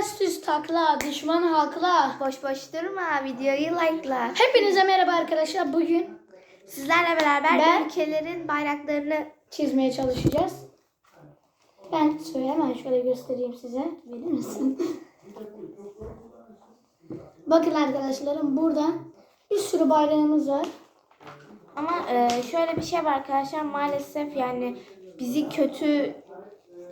Ters düz takla, düşman hakla. Boş boş durma. Videoyu like'la. Hepinize merhaba arkadaşlar. Bugün Sizlerle beraber Ben- ülkelerin bayraklarını çizmeye çalışacağız. Ben şöyle hemen şöyle göstereyim size. Bilir misin? Bakın arkadaşlarım burada bir sürü bayrağımız var. ama e, şöyle bir şey var arkadaşlar maalesef yani bizi kötü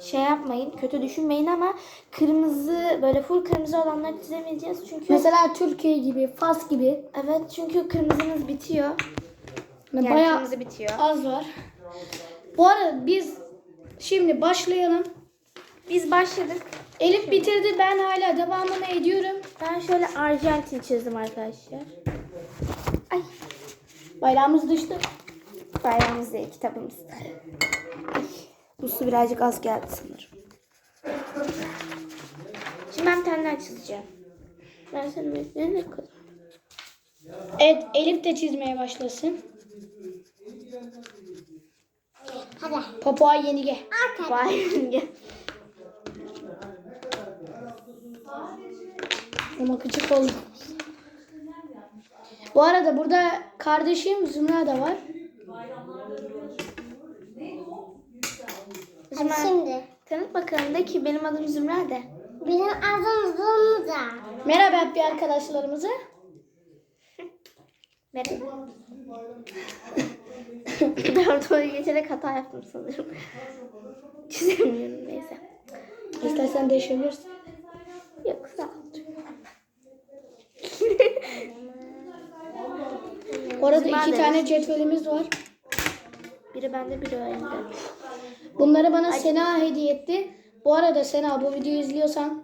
şey yapmayın, kötü düşünmeyin ama kırmızı böyle full kırmızı olanları çizemeyeceğiz çünkü Mesela Türkiye gibi, Fas gibi evet çünkü kırmızımız bitiyor. Yani bayağı kırmızı bitiyor. az var. Bu arada biz şimdi başlayalım. Biz başladık. Elif bitirdi. Ben hala devamını ediyorum. Ben şöyle Arjantin çizdim arkadaşlar. Ay Bayrağımız düştü. bayrağımız değil kitabımız. Ay, bu su birazcık az geldi sanırım. Şimdi ben bir tane daha çizeceğim. Ben sana ne kadar. Evet Elif de çizmeye başlasın. Hadi. Papua Yeni Ge. Vay gel. Ama küçük oldu. Bu arada burada kardeşim Zümra da var. Hadi şimdi. Tanıt bakalım de ki benim adım Zümra de. Benim adım Zumra. Merhaba hep bir arkadaşlarımıza. Merhaba. ben doğru geçerek hata yaptım sanırım. Çizemiyorum neyse. İstersen değişebilirsin. Yok sağ ol. Bu arada Zümra iki tane cetvelimiz var. Biri bende biri önde. Bunları bana Sena hediye etti. Bu arada Sena bu videoyu izliyorsan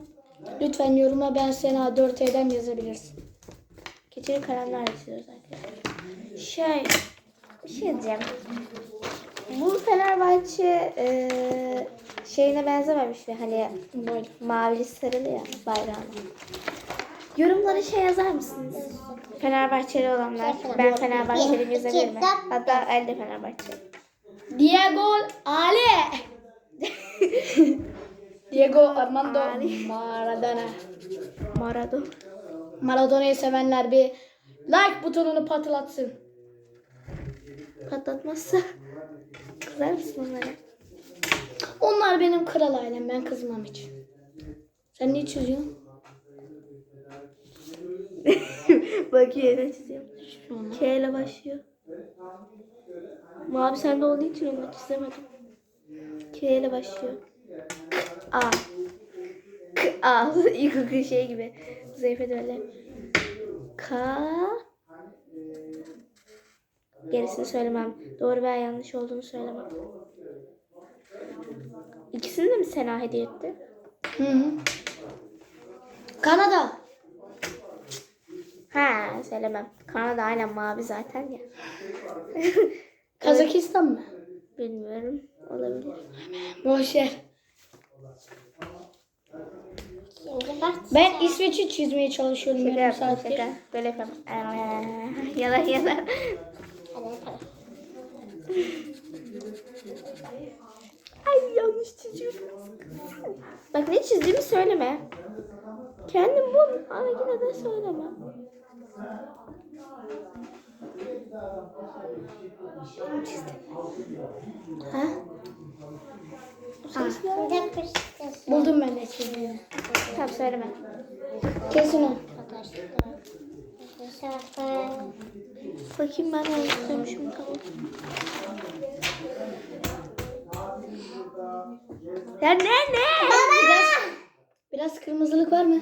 lütfen yoruma ben Sena 4 eden yazabilirsin. Keçeli kalemlerle çiziyoruz arkadaşlar. Şey, bir şey diyeceğim. Bu Fenerbahçe e, şeyine benzememiş mi? Hani Böyle. mavili sarılı ya bayrağına. Yorumlara şey yazar mısınız? Fenerbahçeli olanlar. Ben Fenerbahçeli yazabilirim. mi? Hatta el de Fenerbahçe. Diego Ale. Diego Armando Ali. Maradona. Maradona. Maradona'yı sevenler bir like butonunu patlatsın. Patlatmazsa kızar mısın onlara? Onlar benim kral ailem. Ben kızmam hiç. Sen ne çiziyorsun? Bakıyor ne çiziyorum. K ile başlıyor. Mavi sende olduğu için onu çizemedim. K ile başlıyor. A. K A. İlkokul şey gibi. Zeyfe de öyle. K. Gerisini söylemem. Doğru veya yanlış olduğunu söylemem. İkisini de mi Sena hediye etti? Hı hı. Kanada. Ha söylemem. Kanada aynen mavi zaten ya. Kazakistan mı? Bilmiyorum. Olabilir. Boş. Ben İsveç'i çizmeye çalışıyorum Şaka yarım saattir. şaka. Böyle yapalım. Ee, Yalan yalan. Ay yanlış çiziyorum. Bak ne çizdiğimi söyleme. Kendim bul ama yine de söyleme. Ha? Şimdi yapıştır. Buldum ben de çizdiğimi. Tamam söyleme. Kesin o. Bakayım ben yanlış söylemişim tamam. Ya ne ne? Biraz, biraz kırmızılık var mı?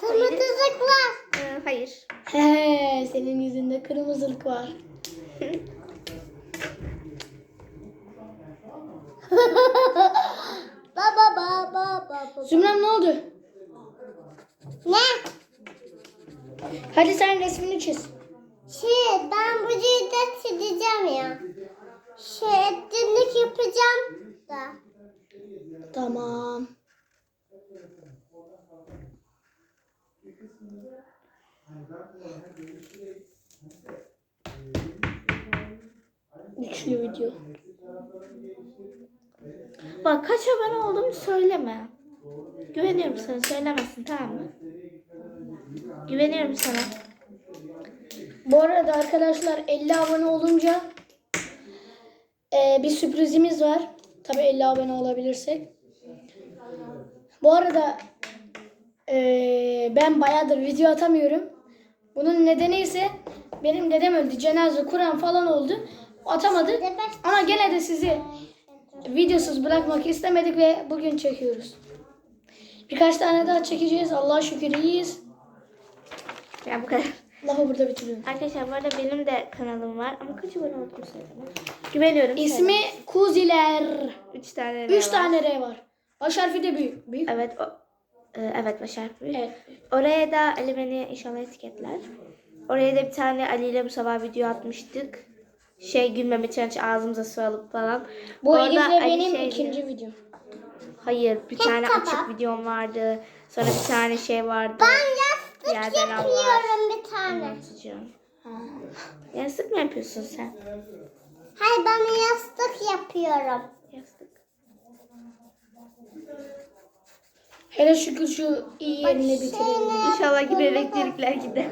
Kırmızılık var. Ee, hayır. He, senin yüzünde kırmızılık var. Baba baba baba. Zümrem ne oldu? Ne? Hadi sen resmini çiz. Şey ben bu cilde çizeceğim ya. Şey etkinlik yapacağım da. Tamam. Üçlü video. Bak kaç abone olduğumu söyleme. Güveniyorum sana. Söylemezsin tamam mı? Güveniyorum sana. Bu arada arkadaşlar 50 abone olunca eee, bir sürprizimiz var. Tabi 50 abone olabilirsek. Bu arada eee, ben bayağıdır video atamıyorum. Bunun nedeni ise benim dedem öldü. Cenaze, Kur'an falan oldu. Atamadı. Ama gene de sizi videosuz bırakmak istemedik ve bugün çekiyoruz. Birkaç tane daha çekeceğiz. Allah'a şükür iyiyiz. Ya bu kadar. Lafı burada bitiriyorum. Arkadaşlar bu arada benim de kanalım var ama kaç abone oldum söyleme. Güveniyorum. İsmi Kuziler. 3 tane. Üç var. tane R var. Baş harfi de büyük. Büyük. Evet o. e, Evet Başar. Evet. Oraya da Ali beni inşallah etiketler. Oraya da bir tane Ali ile bu sabah video atmıştık. Şey gülmeme challenge ağzımıza su alıp falan. Bu Orada Elif'le benim şey ikinci videom. Hayır bir tane kaba. açık videom vardı. Sonra bir tane şey vardı. Ben yastık Yerden yapıyorum bir tane. Anlatacağım. Yastık mı yapıyorsun sen? Hayır ben yastık yapıyorum. Yastık. Hele şükür şu iyi yerini bitirelim. İnşallah yine elektrikler gider.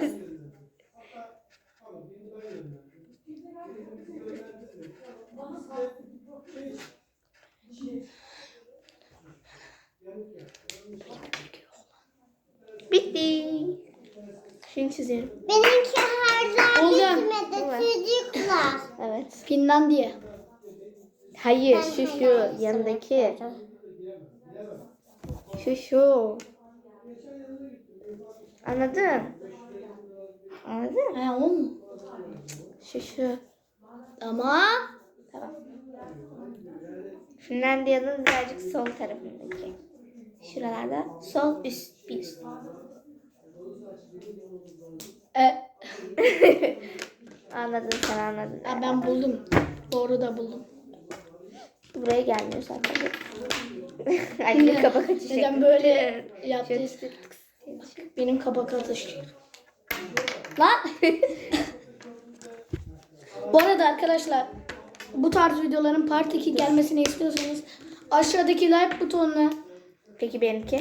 Bitti. Şunu çiziyorum. Benimki hala Oldu. bitmedi çocuklar. Evet. Finlandiya. Hayır şu şu yanındaki. Şu şu. Anladın? Anladın? He o mu? Şu şu. Ama Tamam. Finlandiya'nın birazcık sol tarafındaki. Şuralarda sol üst bir üst. e, Anladın sen anladın. ha, ben buldum. Doğru da buldum. Buraya gelmiyor zaten. Anne kabak açı Neden böyle yaptıysa. Benim kabak atışı. Lan. Bu arada arkadaşlar bu tarz videoların part 2 gelmesini istiyorsanız aşağıdaki like butonuna Peki benimki?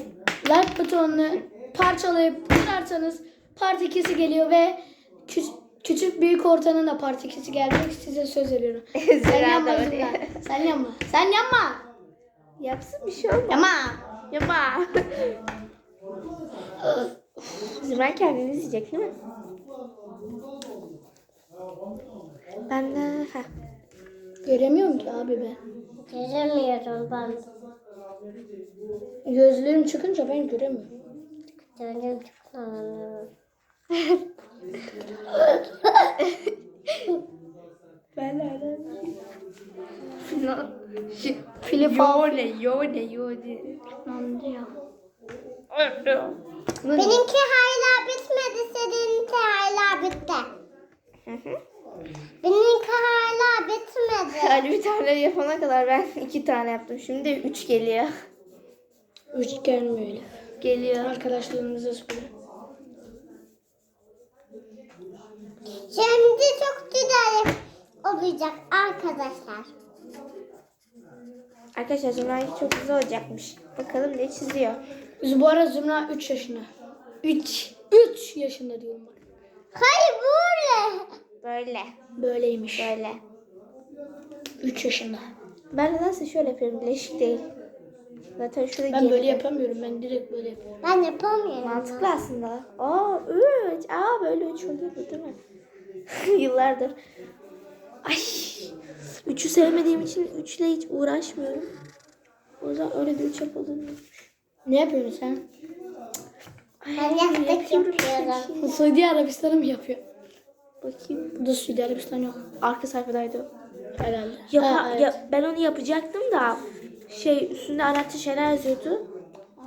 like butonunu parçalayıp kırarsanız part 2'si geliyor ve kü- küçük büyük ortanın da part 2'si gelecek size söz veriyorum. Sen Zira yanma da Zümra. oraya. Sen yanma. Sen yanma. Yapsın bir şey olmaz. Yanma. Yapma. Zümra kendini izleyecek değil mi? Ben de... Heh. Göremiyorum ki abi ben. Göremiyorum ben. Gözlerim çıkınca ben göremiyorum. Dönüm çıkmıyorum. Ben nereden? Filip Yone, yone, yone. Benimki hala bitmedi. Seninki hala bitti. Hı hı. Benimki hala bitmedi. Yani bir tane yapana kadar ben iki tane yaptım. Şimdi üç geliyor. Üç gelmiyor. Geliyor. Arkadaşlarınıza söyle. Şimdi çok güzel olacak arkadaşlar. Arkadaşlar Zümra'nınki çok güzel olacakmış. Bakalım ne çiziyor. Biz bu ara Zümra 3 yaşında. 3. 3 yaşında diyorum bak. Hayır böyle. Böyle. Böyleymiş. Böyle. 3 yaşında. Ben nedense şöyle yapıyorum. Bileşik değil. Zaten şurada Ben böyle yapamıyorum. Ben direkt böyle yapıyorum. Ben yapamıyorum. Mantıklı aslında. Aa üç. Aa böyle üç oluyordu değil mi? Yıllardır. Ay. Üçü sevmediğim için üçle hiç uğraşmıyorum. O yüzden öyle bir üç yapılıyormuş. Ne yapıyorsun sen? Ben yastık yapıyorum. Suudi Arabistan'ı mı yapıyor? Bakayım. Burada Suudi Arabistan yok. Arka sayfadaydı. Herhalde. Yapa- Ha, evet. ya, ben onu yapacaktım da şey üstünde Arapça şeyler yazıyordu.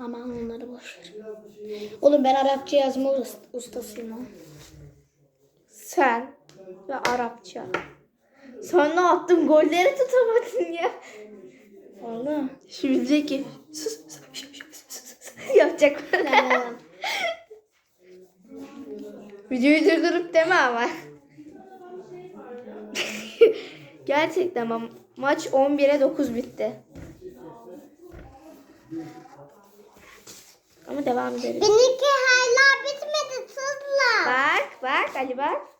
Aman onları boş ver. Oğlum ben Arapça yazma ust- ustasıyım ha. Sen ve Arapça. Ne yaptın? Golleri tutamadın ya. Valla. Şimdi ki sus sus sus sus sus, sus. yapacak. Yalan. Videoyu durdurup deme ama. Gerçekten ama maç 11'e 9 bitti. Ama devam ederiz. Benimki hala bitmedi tuzla. Bak bak Ali bak.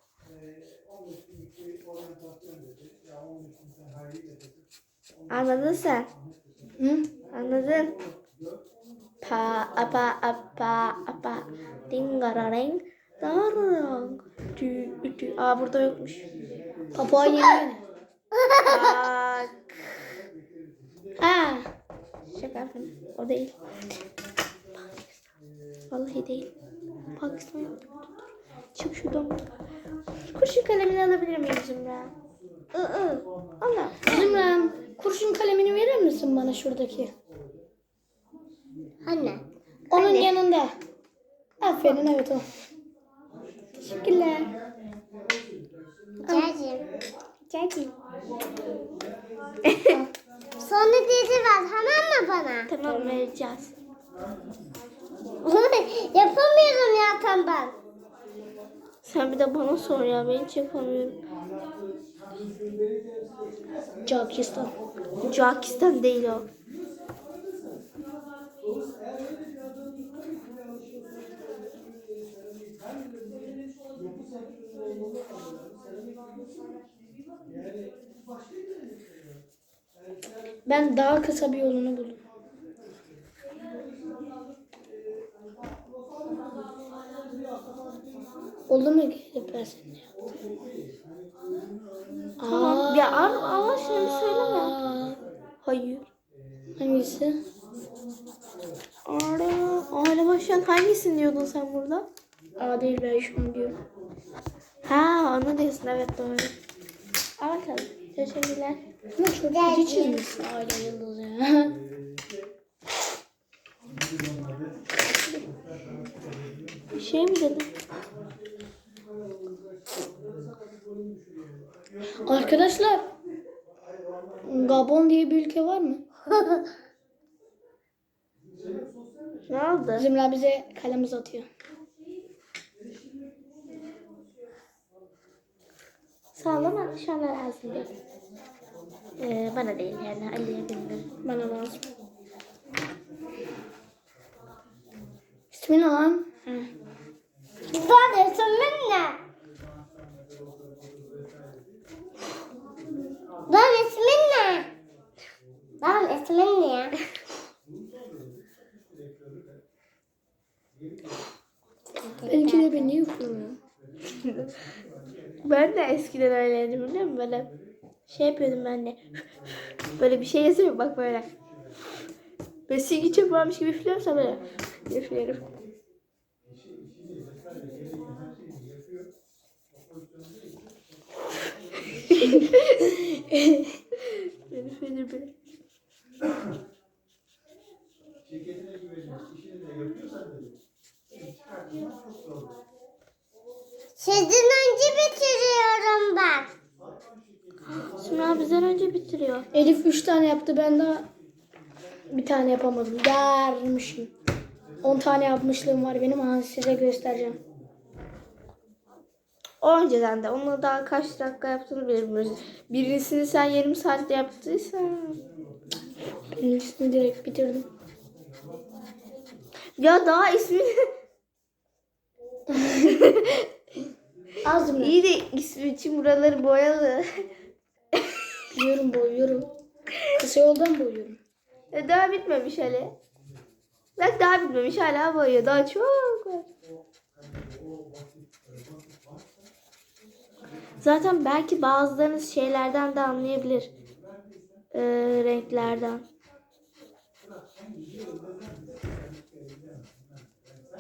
Anladın sen. Hı? Anladın. Pa apa apa apa dingarareng dararang. Tü tü. Aa burada yokmuş. Papua yeni. Bak. Ha. Şaka yapıyorum. O değil. Vallahi değil. Pakistan. Çık şuradan. Kurşun kalemini alabilir miyim Zümra? Iı, Allah. Zümrem kurşun kalemini verir misin bana şuradaki? Anne. Onun yanında. Aferin evet o. Teşekkürler. Geldim. Geldim. Sonra dedi ver tamam mı bana? Tamam vereceğiz. Yapamıyorum ya tam ben. Sen bir de bana sor ya ben hiç yapamıyorum. Pakistan. Pakistan değil o. Ben daha kısa bir yolunu buldum. Oldu mu gelip ben yaptım? Tamam. Ya al, Allah aşkına bir söyleme. Hayır. hangisi? Ara, aile başlayan hangisini diyordun sen burada? Aa değil ben şunu diyorum. Ha onu diyorsun evet doğru. Al bakalım. Teşekkürler. Ama çok kötü çizmişsin aile yıldızı ya. Bir şey mi dedin? Arkadaşlar Gabon diye bir ülke var mı? Ne oldu? Zümra bize kalem uzatıyor. Sağlama şu an lazım değil. Ee, bana değil yani Ali'ye bilmiyorum. Bana lazım. İsmi ne lan? İsmin ne? Ben ismin ne? Ben ismin ne? Benimki de beni yıkıyor. Ben de eskiden öyleydim biliyor musun? Böyle şey yapıyordum ben de. Böyle bir şey yazıyorum bak böyle. Böyle silgi çöp varmış gibi üflüyorsam böyle üflerim. ben üflerim böyle. Sizden önce bitiriyorum ben. Sümra bizden önce bitiriyor. Elif 3 tane yaptı ben daha bir tane yapamadım. Dermişim. 10 tane yapmışlığım var benim ama size göstereceğim. O önceden de onu daha kaç dakika yaptığını bilmiyoruz. Birisini sen yarım saatte yaptıysan. Birincisini direkt bitirdim. Ya daha ismini Az mı? iyi de ismi için buraları boyalı. Biliyorum boyuyorum. Kısa yoldan boyuyorum. E, daha bitmemiş hele. Bak daha bitmemiş hala boyuyor. Daha çok var. Zaten belki bazılarınız şeylerden de anlayabilir. Ee, renklerden.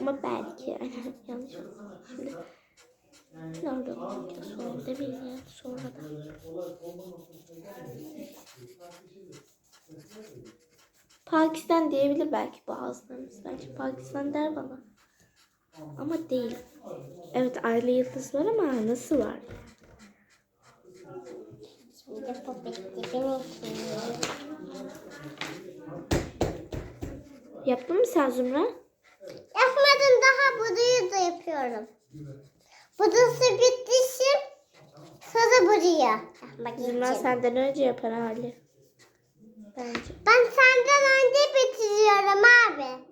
Ama belki. Yanlış. Şimdi nerede olacak? Sonra demeyin ya. Sonra da. Pakistan diyebilir belki bazılarımız. Belki Pakistan der bana. Ama değil. Evet aile yıldız var ama nasıl var? Şimdi bu bitti. Yaptın mı sen Zümra? Yapmadım daha burayı da yapıyorum. Burası bitti şimdi. Sonra buraya yapmak senden önce yapar hali. Bence. Ben senden önce bitiriyorum abi.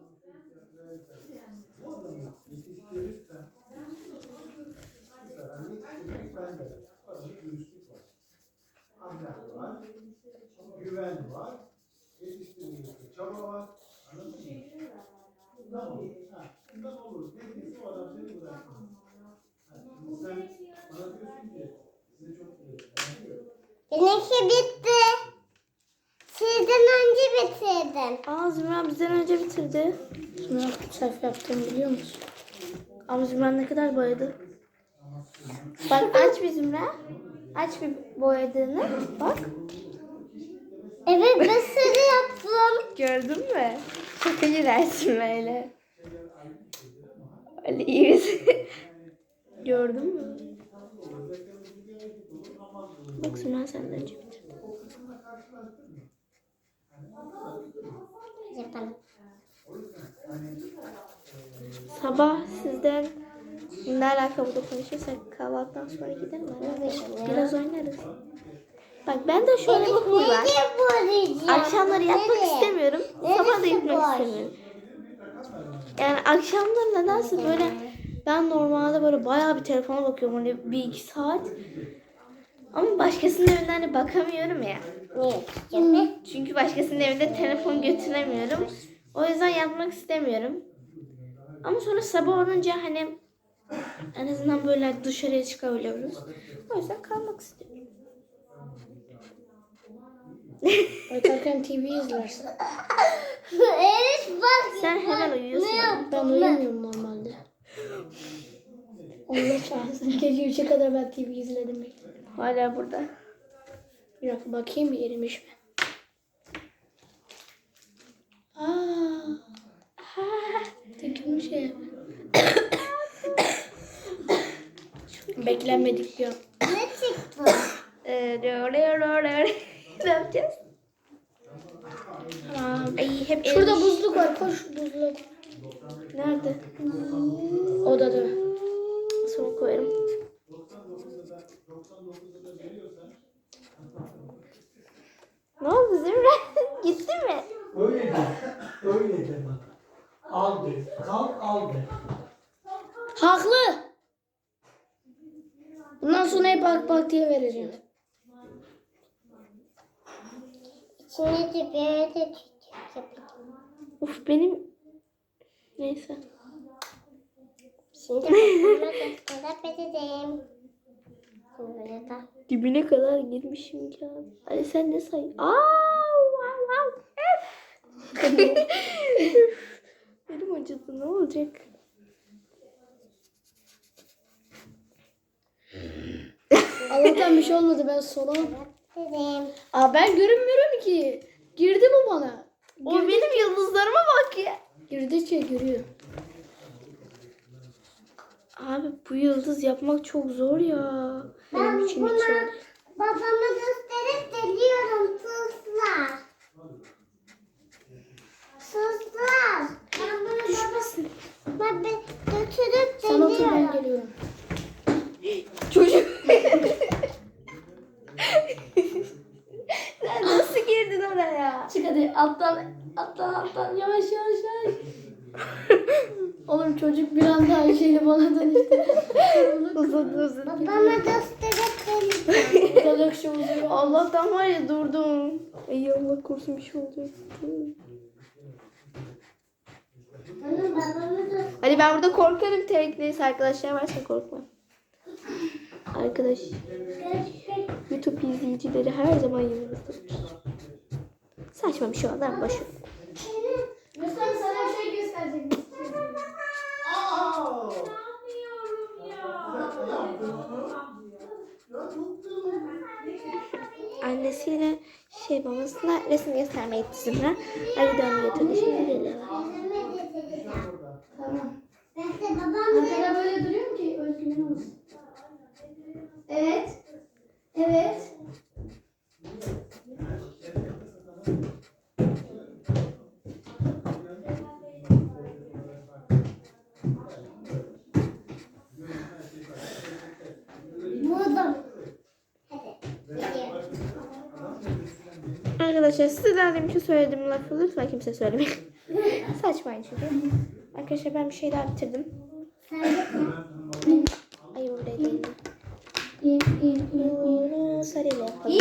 Güven var, çaba var, Benimki bitti. Sizden önce bitirdim. Aa Zümra bizden önce bitirdi. Sonra kaç sayfa yaptığımı biliyor musun? Ama Zümra ne kadar boyadı? Bak aç bir Zümra. Aç bir boyadığını. Bak. Evet bir sürü yaptım. Gördün mü? Çok iyi dersin böyle. Öyle iyi? Gördün mü? Bak Zümra senden önce bitirdi. Yapalım. Sabah sizden ne alakalı konuşursak kahvaltıdan sonra gidelim? Biraz oynarız. Bak ben de şöyle bir huy var. Akşamları Nereye? istemiyorum. Sabah da boş? istemiyorum. Yani akşamları nedense böyle ben normalde böyle bayağı bir telefona bakıyorum hani bir iki saat. Ama başkasının evinde hani bakamıyorum ya. Niye? Çünkü Çünkü başkasının evinde telefon götüremiyorum. O yüzden yapmak istemiyorum. Ama sonra sabah olunca hani en azından böyle dışarıya çıkabiliyoruz. O yüzden kalmak istiyorum. Bakarken TV izlersin. Elif bak. Sen hemen uyuyorsun. Ben uyumuyorum normalde. Allah çarpsın. Gece 3'e kadar ben TV izledim. Hala burada. Bir dakika bakayım bir erimiş mi? Aa. Dökülmüş ya. Beklenmedik bir an. Ne çıktı? Ee, ne yapacağız? Ay hep Şurada erimiş. buzluk var. Koş buzluk. Nerede? Odada. Sonra koyarım. Ne oldu Zümra? Gitti mi? Öyle de, öyle de bak. Aldı, kalk aldı. Haklı. Bundan sonra hep bak bak diye vereceğim. İçine de böyle de çiçek yapacağım. Uf benim... Neyse. Şimdi babama gösterebilirim. Böyle da. Dibine kadar girmişim ya. Hadi sen ne say? Aa, wow, wow. Benim acıdı ne olacak? Allah'tan bir şey olmadı ben sola. Dedim. Aa ben görünmüyorum ki. Girdi mi bana? O benim yıldızlarıma bak ya. Girdikçe görüyor. Abi bu yıldız yapmak çok zor ya. Benim için hiç zor. değil. Babama gösterip geliyorum tuzlar. Tuzlar. Ben bunu Düşmesin. bir götürüp Sen otur ben geliyorum. Çocuk. Sen nasıl girdin oraya? Çık hadi alttan alttan alttan yavaş yavaş yavaş. Oğlum çocuk bir anda Ayşe'yle bana dönüştü. Uzun uzun. Babama gösterip. Çocuk şu uzuyor. Allah'tan var ya durdum. Ay Allah korusun bir şey olacak. Hadi ben burada korkarım tek neyse arkadaşlar varsa korkma. Arkadaş YouTube izleyicileri her zaman yanımızdadır. Saçma bir şey oldu ama boş ver. Göster sana bir şey gösterecek. Annesiyle şey babasına resim göstermeye gitti Zümra. Ali de onu getirdi şimdi geliyorlar. Tamam. Ben de babam Arkada böyle duruyorum ki özgüven olsun. Evet. Evet. buldum. Hadi. Gidiyorum. Arkadaşlar size daha demin söylediğim lafı lütfen kimse söylemeyin. Saçmayın çünkü. Arkadaşlar ben bir şey daha bitirdim. Sen de Ay burada değil. İn in in in. Bunu sarıyla yapalım.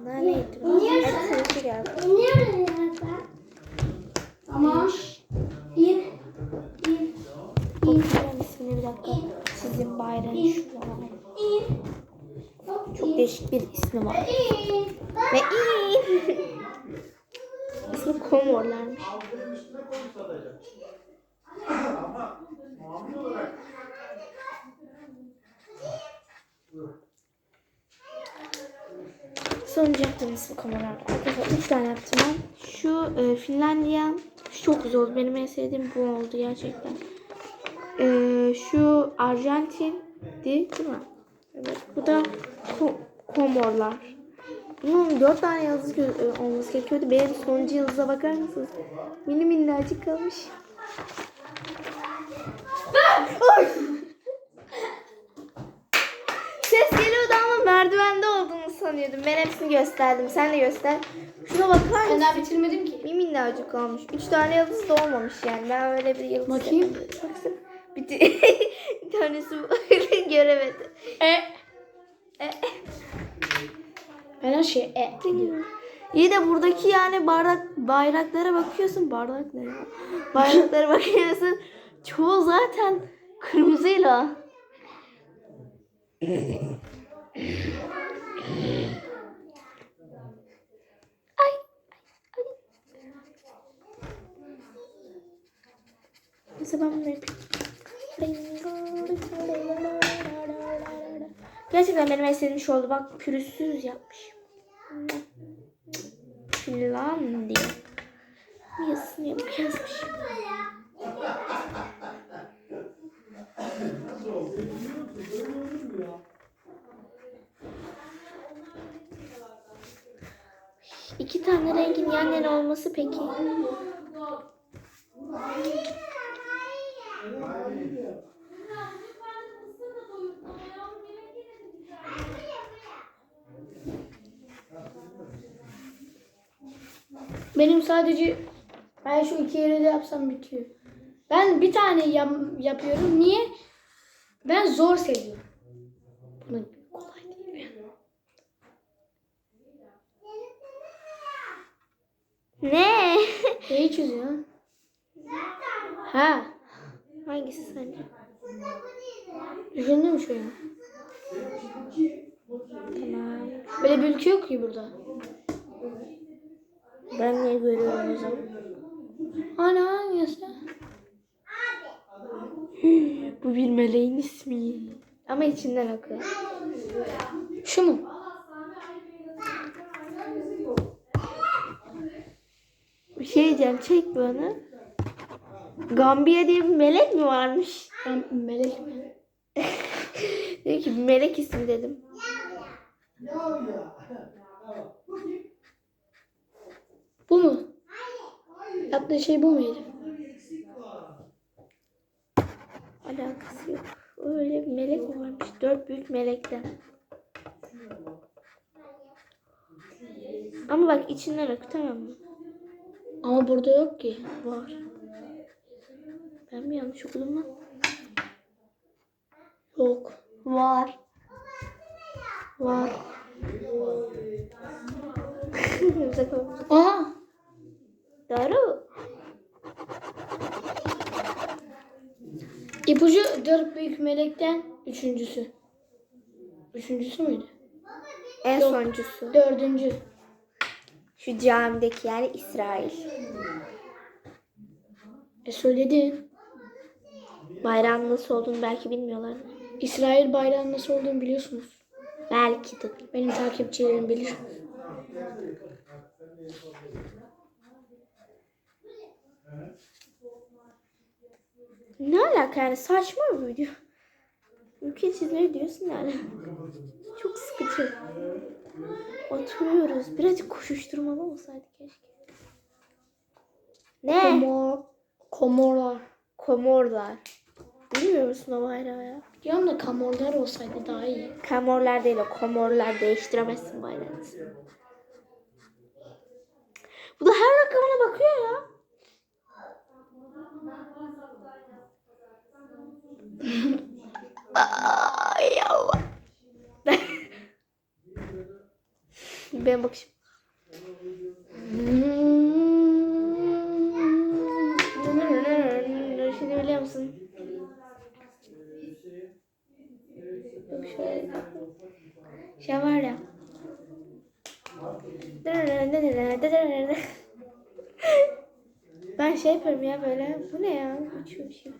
Bunlar neydi? Hadi sarısı geldi. iniyorum ya ben. Tamam. İn. İn. Bakıyorum ismini bir dakika. Sizin bayrağın şurada var. Çok değişik bir ismi var. Ve İsmi Komorlarmış. Sonuncu yaptığım ismi Komorlar. Arkadaşlar 3 tane yaptım ben. Şu e, Finlandiya çok güzel oldu. Benim en sevdiğim bu oldu gerçekten. E, şu Arjantin değil mi? Evet. Bu da Ko- Komorlar. Bunun 4 tane yıldız e, olması gerekiyordu. Benim sonuncu yıldıza bakar mısınız? Mini minnacık kalmış. Ses geliyordu ama merdivende olduğunu sanıyordum. Ben hepsini gösterdim. Sen de göster. Şuna bakar Ben mısın? daha bitirmedim ki. Bir minnacık kalmış. Üç tane yıldız da olmamış yani. Ben öyle bir yıldız Bakayım. Baksana. Bir, bir tanesi göremedi. E. Ben her şey e. İyi de buradaki yani bardak bayraklara bakıyorsun. Bardak ne ya? Bayraklara bakıyorsun. Çoğu zaten kırmızıyla. Ay, ay, ay. Neyse ben bunu yapayım. Gerçekten benim en sevdiğim şey oldu. Bak pürüzsüz yapmış. Finlandiya. Yazısını yazmış. İki tane rengin yan yana olması peki. Benim sadece ben şu iki yeri de yapsam bitiyor. Ben bir tane yap- yapıyorum. Niye? Ben zor seviyorum. Bunu kolay değil. Ne? Neyi çiziyorsun? Ha. Hangisi sence? Düşündün mü şöyle? Tamam. Böyle bir ülke yok ki burada. Ben niye görüyorum o zaman? Ana hangisi? Bu bir meleğin ismi. Ama içinden oku. Şu mu? Bir şey diyeceğim. Çek bana. Gambiya diye bir melek mi varmış? Ben melek mi? Dedi ki melek ismi dedim. Bu mu? Yaptığı şey bu muydu? Alakası yok. Öyle bir melek mi varmış? Dört büyük melekten. Ama bak içinden oku tamam mı? Ama burada yok ki. Var. Ben mi yanlış okudum lan? Yok. Var. Var. Aha. Doğru. İpucu dört büyük melekten üçüncüsü. Üçüncüsü müydü? En Yok. sonuncusu. Dördüncü. Şu camideki yani İsrail. E söyledin. Bayrağın nasıl olduğunu belki bilmiyorlar. İsrail bayrağının nasıl olduğunu biliyorsunuz. Belki de. Benim takipçilerim bilir. Ne alaka yani saçma bir video. Ülke çizmeyi diyorsun yani. Çok sıkıcı. Oturuyoruz. Birazcık koşuşturmalı olsaydı keşke. Ne? Komor. Komorlar. Komorlar. Bilmiyor musun o bayrağı ya? Diyorum da kamorlar olsaydı daha iyi. Komorlar değil o. Komorlar değiştiremezsin bayrağını. Bu da her rakamına bakıyor ya ben bakışım. Şimdi biliyor musun? Şöyle. Şey var ya. Ben şey yapıyorum ya böyle. Bu ne ya? Uçuyor bir şey.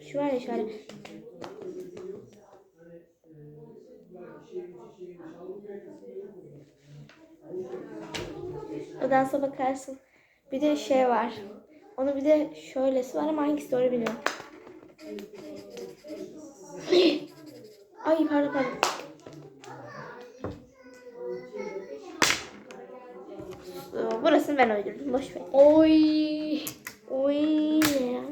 Şu var ya şöyle. O dansa bakarsın. Bir de şey var. Onu bir de şöylesi var ama hangisi doğru bilmiyorum. Ay pardon pardon. Burasını ben uydurdum. Boş ver. Oy. Oy ne ya?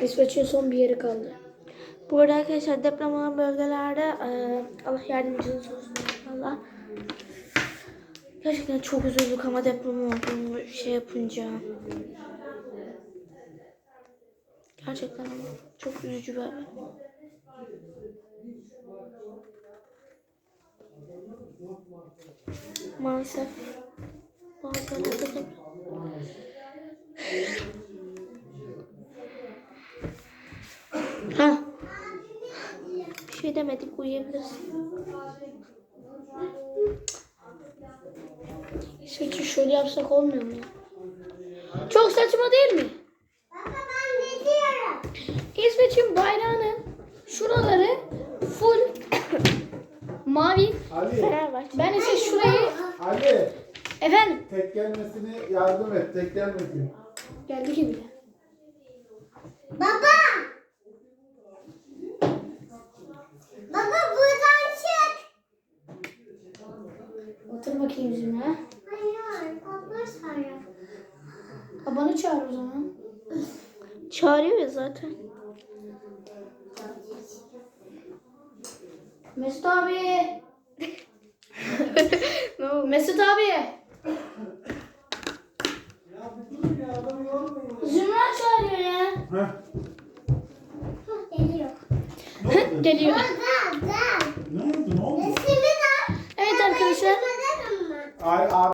İsveç'in son bir yeri kaldı. Bu arada arkadaşlar deprem olan bölgelerde eee, Allah yardımcınız olsun inşallah. Gerçekten çok üzüldük ama deprem oldu şey yapınca. Gerçekten ama çok üzücü bir haber. Maalesef. Deprem. Ha. Bir şey demedik uyuyabilirsin. İsveç'i şöyle yapsak olmuyor mu ya? Çok saçma değil mi? Baba ben gidiyorum. İsveç'in bayrağının şuraları full mavi. Ali, Fenerbahçe. Ben ise şurayı Ali efendim tek gelmesine yardım et, tek gelmesin. geldi gibi. Baba. Baba buradan çık. Otur bakayım yüzüme. ha. Hayır, baba sayıyor. Babanı çağır o zaman. Çağırıyor ya zaten. Mesut abi. Ne oldu? Mesut abi. Zümra çağırıyor ya. Geliyor. Geliyor. Ne oldu, ne oldu? Evet arkadaşlar. Ay, abi